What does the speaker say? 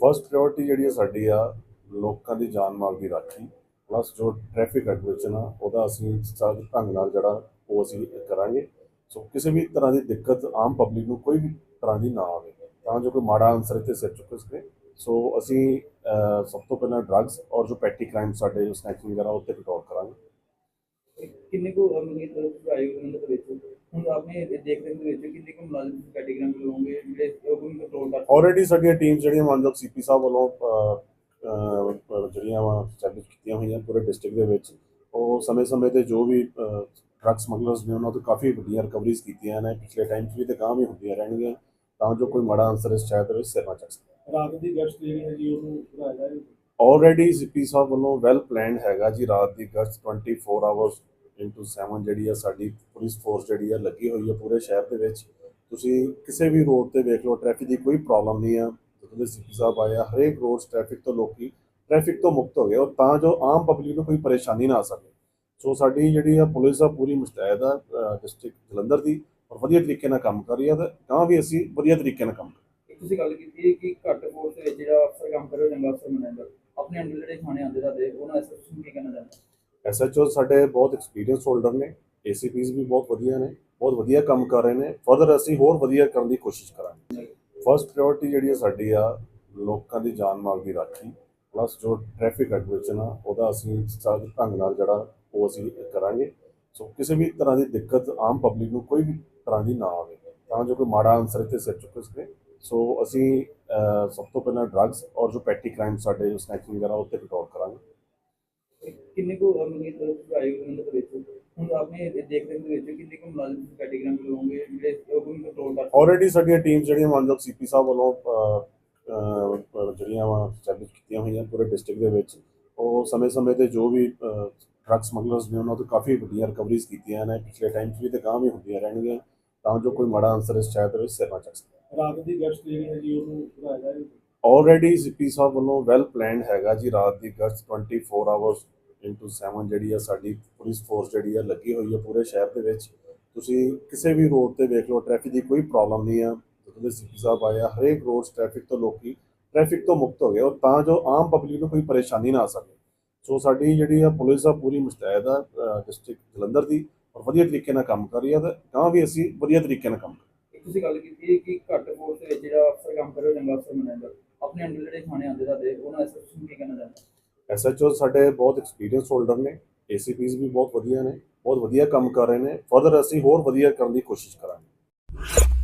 First priority ਜਿਹੜੀ ਹੈ ਸਾਡੀ ਆ, ਲੋਕਾਂ ਦੀ ਜਾਨ ਮਾਲ ਦੀ ਰਾਖੀ ਪਲੱਸ ਜੋ ਟ੍ਰੈਫਿਕ ਰੈਗੂਲੇਸ਼ਨ ਆ, ਉਹਦਾ ਅਸੀਂ ਸਖਤ ਢੰਗ ਨਾਲ ਜਿਹੜਾ ਉਹ ਅਸੀਂ ਕਰਾਂਗੇ। ਸੋ ਕਿਸੇ ਵੀ ਤਰ੍ਹਾਂ ਦੀ ਦਿੱਕਤ ਆਮ ਪਬਲਿਕ ਨੂੰ ਕੋਈ ਵੀ ਤਰ੍ਹਾਂ ਦੀ ਨਾ ਆਵੇ, ਤਾਂ ਜੋ ਕੋਈ ਮਾੜਾ ਅਨਸਰ ਇੱਥੇ ਸਿਰ ਚੁੱਕ ਸਕੇ। ਸੋ ਅਸੀਂ ਸਭ ਤੋਂ ਪਹਿਲਾਂ ਡਰੱਗਸ ਔਰ ਜੋ ਪੈਟੀ ਕ੍ਰਾਈਮ ਸਾਡੇ ਜੋ ਸਨੈਕਿੰਗ ਵਗੈਰਾ ਉਹ ਕੰਟਰੋਲ ਕਰਾਂਗੇ। ਕਿੰਨੇ ਕੋ ਅਮਨੀਤ ਆਈ ਉਹਨਾਂ ਦੇ ਵਿੱਚ? ਹੁਣ ਆਪਣੇ ਦੇਖ ਰਹੇ ਦੇ ਵਿੱਚ ਕਿੰਨੇ ਕੋ ਮੁਲਾਜ਼ਮ ਕੈਟੇਗਰੀ ਵਿੱਚ ਹੋਣਗੇ ਜਿਹੜੇ ਉਹ ਨੂੰ ਕੰਟਰੋਲ ਕਰ ਆਲਰੇਡੀ ਸਾਡੀਆਂ ਟੀਮਸ ਜਿਹੜੀਆਂ ਮਾਨਯੋਗ ਸੀਪੀ ਸਾਹਿਬ ਵੱਲੋਂ ਜਿਹੜੀਆਂ ਵਾ ਸਟੈਬਲਿਸ਼ ਕੀਤੀਆਂ ਹੋਈਆਂ ਪੂਰੇ ਡਿਸਟ੍ਰਿਕਟ ਦੇ ਵਿੱਚ ਉਹ ਸਮੇਂ-ਸਮੇਂ ਤੇ ਜੋ ਵੀ ਡਰੱਗ ਸਮਗਲਰਸ ਨੇ ਉਹਨਾਂ ਤੋਂ ਕਾਫੀ ਵੱਡੀਆਂ ਰਿਕਵਰੀਜ਼ ਕੀਤੀਆਂ ਨੇ ਪਿਛਲੇ ਟਾਈਮ 'ਚ ਵੀ ਤੇ ਗਾਂ ਵੀ ਹੁੰਦੀਆਂ ਰਹਿਣਗੀਆਂ ਤਾਂ ਜੋ ਕੋਈ ਮਾੜਾ ਅਨਸਰ ਇਸ ਸ਼ਾਇਦ ਵਿੱਚ ਸਿਰ ਨਾ ਚੱਕ ਸਕੇ। ਰਾਤ ਦੀ ਗਸ਼ਤ ਜਿਹੜੀ ਹੈ ਜੀ ਉਹਨੂੰ ਵਧਾਇਆ ਜਾਏ। ਆਲਰੇਡੀ ਸੀਪੀ ਸਾਹਿਬ ਵੱਲੋਂ ਵੈਲ ਪਲਾਨਡ ਹੈਗਾ ਜੀ ਰਾਤ ਦੀ ਗਸ਼ਤ 24 ਆਵਰਸ ਇਨਟੂ 7 ਜਿਹੜੀ ਆ ਸਾਡੀ ਪੁਲਿਸ ਫੋਰਸ ਜਿਹੜੀ ਆ ਲੱਗੀ ਹੋਈ ਹੈ ਪੂਰੇ ਸ਼ਹਿਰ ਦੇ ਵਿੱਚ। ਤੁਸੀਂ ਕਿਸੇ ਵੀ ਰੋਡ ਤੇ ਵੇਖ ਲਓ ਟ੍ਰੈਫਿਕ ਦੀ ਕੋਈ ਪ੍ਰੋਬਲਮ ਨਹੀਂ ਆ। ਜਦੋਂ ਦੇ ਸੀਪੀ ਸਾਹਿਬ ਆਇਆ ਹਰੇਕ ਰੋਡ ਟ੍ਰੈਫਿਕ ਤੋਂ ਲੋਕੀ ਟ੍ਰੈਫਿਕ ਤੋਂ ਮੁਕਤ ਹੋ ਗਏ ਔਰ ਤਾਂ ਜੋ ਆਮ ਪਬਲਿਕ ਨੂੰ ਕੋਈ ਪਰੇਸ਼ਾਨੀ ਨਾ ਆ ਸਕੇ। ਸੋ ਸਾਡੀ ਜਿਹੜੀ ਆ ਪੁਲਿਸ ਆ ਪੂਰੀ ਮੁਸਤੈਦ ਆ ਡਿਸਟ੍ਰਿਕਟ ਜਲੰਧਰ ਦੀ ਔਰ ਵਧੀਆ ਤਰੀਕੇ ਨਾਲ ਕੰਮ ਕਰ ਰਹੀ ਆ ਤੇ ਤਾਂ ਵੀ ਅਸੀਂ ਵਧੀਆ ਤਰੀਕੇ ਨਾਲ ਕੰਮ ਕਰ ਤੁਸੀਂ ਗੱਲ ਕੀਤੀ ਕਿ ਘੱਟ ਫੋਰਸ ਦੇ ਵਿੱਚ ਜਿਹੜਾ ਅਫਸਰ ਕੰਮ ਕਰੇ ਉਹ ਚੰਗਾ ਅਫਸਰ ਬਣਿਆ ਆਪਣੇ ਅੰਡਰ ਜਿਹੜੇ ਥਾਣੇ ਆਉਂਦੇ ਤੁਹਾਡੇ ਉਹਨਾਂ ਐਸਾ ਕੀ ਕਹਿਣਾ ਚਾਹੁੰਦੇ ਐਸਐਚਓ ਸਾਡੇ ਬਹੁਤ ਐਕਸਪੀਰੀਅੰਸ ਹੋਲਡਰ ਨੇ ਏਸੀਪੀਸ ਵੀ ਬਹੁਤ ਵਧੀਆ ਨੇ, ਬਹੁਤ ਵਧੀਆ ਕੰਮ ਕਰ ਰਹੇ ਨੇ। ਫਰਦਰ ਅਸੀਂ ਹੋਰ ਵਧੀਆ ਕਰਨ ਦੀ ਕੋਸ਼ਿਸ਼ ਕਰਾਂਗੇ। ਫਸਟ ਪ੍ਰਾਇੋਰਟੀ ਜਿਹੜੀ ਹੈ ਸਾਡੀ ਆ, ਲੋਕਾਂ ਦੀ ਜਾਨ ਮਾਲ ਦੀ ਰਾਖੀ ਪਲੱਸ ਜੋ ਟ੍ਰੈਫਿਕ ਰੈਗੂਲੇਸ਼ਨ ਆ, ਉਹਦਾ ਅਸੀਂ ਸਖਤ ਢੰਗ ਨਾਲ ਜਿਹੜਾ ਉਹ ਅਸੀਂ ਕਰਾਂਗੇ। ਸੋ ਕਿਸੇ ਵੀ ਤਰ੍ਹਾਂ ਦੀ ਦਿੱਕਤ ਆਮ ਪਬਲਿਕ ਨੂੰ ਕੋਈ ਵੀ ਤਰ੍ਹਾਂ ਦੀ ਨਾ ਆਵੇ, ਤਾਂ ਜੋ ਕੋਈ ਮਾੜਾ ਅਨਸਰ ਇੱਥੇ ਸਿਰ ਚੁੱਕ ਸਕੇ। ਸੋ ਅਸੀਂ ਸਭ ਤੋਂ ਪਹਿਲਾਂ ਡਰੱਗਸ ਔਰ ਜੋ ਪੈਟੀ ਕ੍ਰਾਈਮ ਸਾਡੇ ਜੋ ਸਨੈਚਿੰਗ ਵਗੈਰਾ, ਉਹ ਕੰਟਰੋਲ ਕਰਾਂਗੇ। ਕਿੰਨੇ ਕੋ ਅਮਨੀਤ ਆਈ ਉਹਨਾਂ ਦੇ ਵਿੱਚ? ਹੁਣ ਆਪਣੇ ਦੇਖ ਰਹੇ ਦੇ ਵਿੱਚ ਕਿੰਨੇ ਕੋ ਮੁਲਾਜ਼ਮ ਕੈਟੇਗਰੀ ਵਿੱਚ ਹੋਣਗੇ ਜਿਹੜੇ ਉਹ ਨੂੰ ਕੰਟਰੋਲ ਕਰ ਆਲਰੇਡੀ ਸਾਡੀਆਂ ਟੀਮਸ ਜਿਹੜੀਆਂ ਮਾਨਯੋਗ ਸੀਪੀ ਸਾਹਿਬ ਵੱਲੋਂ ਜਿਹੜੀਆਂ ਵਾ ਸਟੈਬਲਿਸ਼ ਕੀਤੀਆਂ ਹੋਈਆਂ ਪੂਰੇ ਡਿਸਟ੍ਰਿਕਟ ਦੇ ਵਿੱਚ ਉਹ ਸਮੇਂ-ਸਮੇਂ ਤੇ ਜੋ ਵੀ ਡਰੱਗ ਸਮਗਲਰਸ ਨੇ ਉਹਨਾਂ ਤੋਂ ਕਾਫੀ ਵੱਡੀਆਂ ਰਿਕਵਰੀਜ਼ ਕੀਤੀਆਂ ਨੇ ਪਿਛਲੇ ਟਾਈਮ 'ਚ ਵੀ ਤੇ ਗਾਂ ਵੀ ਹੁੰਦੀਆਂ ਰਹਿਣਗੀਆਂ ਤਾਂ ਜੋ ਕੋਈ ਮਾੜਾ ਅਨਸਰ ਇਸ ਸ਼ਾਇਦ ਵਿੱਚ ਸਿਰ ਨਾ ਚੱਕ ਸਕੇ। ਰਾਤ ਦੀ ਗਸ਼ਤ ਜਿਹੜੀ ਹੈ ਜੀ ਉਹਨੂੰ ਵਧਾਇਆ ਜਾਏ। ਆਲਰੇਡੀ ਸੀਪੀ ਸਾਹਿਬ ਵੱਲੋਂ ਵੈਲ ਪਲਾਨਡ ਹੈਗਾ ਜੀ, ਰਾਤ ਦੀ ਗਸ਼ਤ 24 ਆਵਰਸ ਇਨਟੂ 7 ਜਿਹੜੀ ਆ ਸਾਡੀ ਪੁਲਿਸ ਫੋਰਸ ਜਿਹੜੀ ਆ ਲੱਗੀ ਹੋਈ ਹੈ ਪੂਰੇ ਸ਼ਹਿਰ ਦੇ ਵਿੱਚ। ਤੁਸੀਂ ਕਿਸੇ ਵੀ ਰੋਡ ਤੇ ਵੇਖ ਲਓ ਟ੍ਰੈਫਿਕ ਦੀ ਕੋਈ ਪ੍ਰੋਬਲਮ ਨਹੀਂ ਆ। ਜਦੋਂ ਦੇ ਸੀਪੀ ਸਾਹਿਬ ਆਇਆ ਹਰੇਕ ਰੋਡ ਟ੍ਰੈਫਿਕ ਤੋਂ ਲੋਕੀ ਟ੍ਰੈਫਿਕ ਤੋਂ ਮੁਕਤ ਹੋ ਗਏ ਔਰ ਤਾਂ ਜੋ ਆਮ ਪਬਲਿਕ ਨੂੰ ਕੋਈ ਪਰੇਸ਼ਾਨੀ ਨਾ ਆ ਸਕੇ। ਸੋ ਸਾਡੀ ਜਿਹੜੀ ਆ ਪੁਲਿਸ ਆ ਪੂਰੀ ਮੁਸਤੈਦ ਆ ਡਿਸਟ੍ਰਿਕਟ ਜਲੰਧਰ ਦੀ ਔਰ ਵਧੀਆ ਤਰੀਕੇ ਨਾਲ ਕੰਮ ਕਰ ਰਹੀ ਆ ਤੇ ਤਾਂ ਵੀ ਅਸੀਂ ਵਧੀਆ ਤਰੀਕੇ ਨਾਲ ਕੰਮ ਕਰ ਤੁਸੀਂ ਗੱਲ ਕੀਤੀ ਕਿ ਘੱਟ ਫੋਰਸ ਵਿੱਚ ਜਿਹੜਾ ਅਫਸਰ ਕੰਮ ਕਰੇ ਉਹ ਚੰਗਾ ਅਫਸਰ ਬਣਿਆ ਜਾਂਦਾ। ਆਪਣੇ ਅੰਡਰ ਜਿਹੜੇ ਥਾਣੇ ਆਉਂਦੇ ਤੁਹਾਡੇ ਉਹਨਾਂ ਐਸਾ ਤੁਸੀਂ ਕੀ ਕਹਿਣਾ ਚਾਹੁੰਦੇ। ਐਸਐਚਓ ਸਾਡੇ ਬਹੁਤ ਐਕਸਪੀਰੀਅੰਸ ਹੋਲਡਰ ਨੇ ਏਸੀਪੀਸ ਵੀ ਬਹੁਤ ਵਧੀਆ ਨੇ, ਬਹੁਤ ਵਧੀਆ ਕੰਮ ਕਰ ਰਹੇ ਨੇ। ਫਰਦਰ ਅਸੀਂ ਹੋਰ ਵਧੀਆ ਕਰਨ ਦੀ ਕੋਸ਼ਿਸ਼ ਕਰਾਂਗੇ।